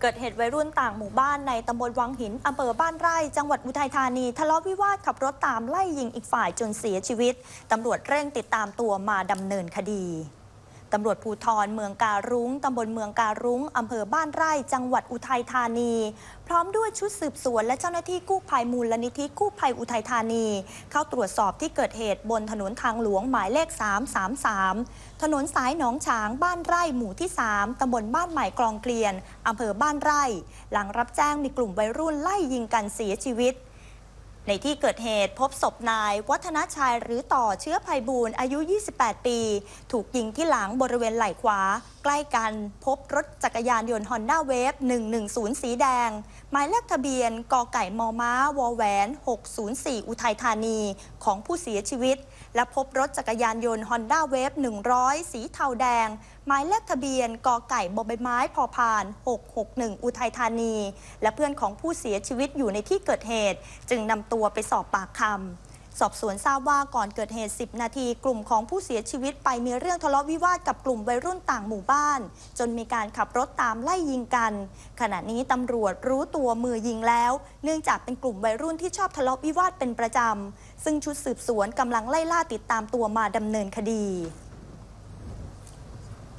เกิดเหตุวัยรุ่นต่างหมู่บ้านในตำบลวังหินอำเภอบ้านไร่ จังหวัดอุทัยธานี ทะเลาะวิวาทขับรถตามไล่ยิงอีกฝ่ายจนเสียชีวิต ตำรวจเร่งติดตามตัวมาดำเนินคดี ตำรวจภูธรเมืองการุ้งตำบลเมืองการุ้งอำเภอบ้านไร่ จังหวัดอุทัยธานี พร้อมด้วยชุดสืบสวนและเจ้าหน้าที่กู้ภัยมูลนิธิกู้ภัยอุทัยธานี เข้าตรวจสอบที่เกิดเหตุบนถนนทางหลวงหมายเลข 333 ถนนสายหนองฉางบ้านไร่หมู่ที่ 3ตำบลบ้านใหม่กลองเกลียนอำเภอบ้านไร่ หลังรับแจ้งมีกลุ่มวัยรุ่นไล่ยิงกันเสียชีวิต ในที่เกิดเหตุพบศพนาย วัฒนชัยหรือต่อเชื้อภัยบูรณ์อายุ 28 ปี ถูกยิงที่หลังบริเวณไหล่ขวา ใกล้กันพบรถจักรยานยนต์ฮอนด้าเวฟ110 สีแดง หมายเลขทะเบียนกไก่มอม้าวอแหวน 604 อุทัยธานีของผู้เสียชีวิต และพบรถจักรยานยนต์ฮอนด้าเวฟ100 สีเทาแดง หมายเลขทะเบียนกไก่บอใบไม้พอพาน 661 อุทัยธานี และเพื่อนของผู้เสียชีวิตอยู่ในที่เกิดเหตุ จึงนำตัวไปสอบปากคำ สอบสวนทราบว่าก่อนเกิดเหตุ 10 นาที กลุ่มของผู้เสียชีวิตไปมีเรื่องทะเลาะวิวาทกับกลุ่มวัยรุ่นต่างหมู่บ้าน จนมีการขับรถตามไล่ยิงกัน ขณะนี้ตำรวจรู้ตัวมือยิงแล้ว เนื่องจากเป็นกลุ่มวัยรุ่นที่ชอบทะเลาะวิวาทเป็นประจำ ซึ่งชุดสืบสวนกำลังไล่ล่าติดตามตัวมาดำเนินคดี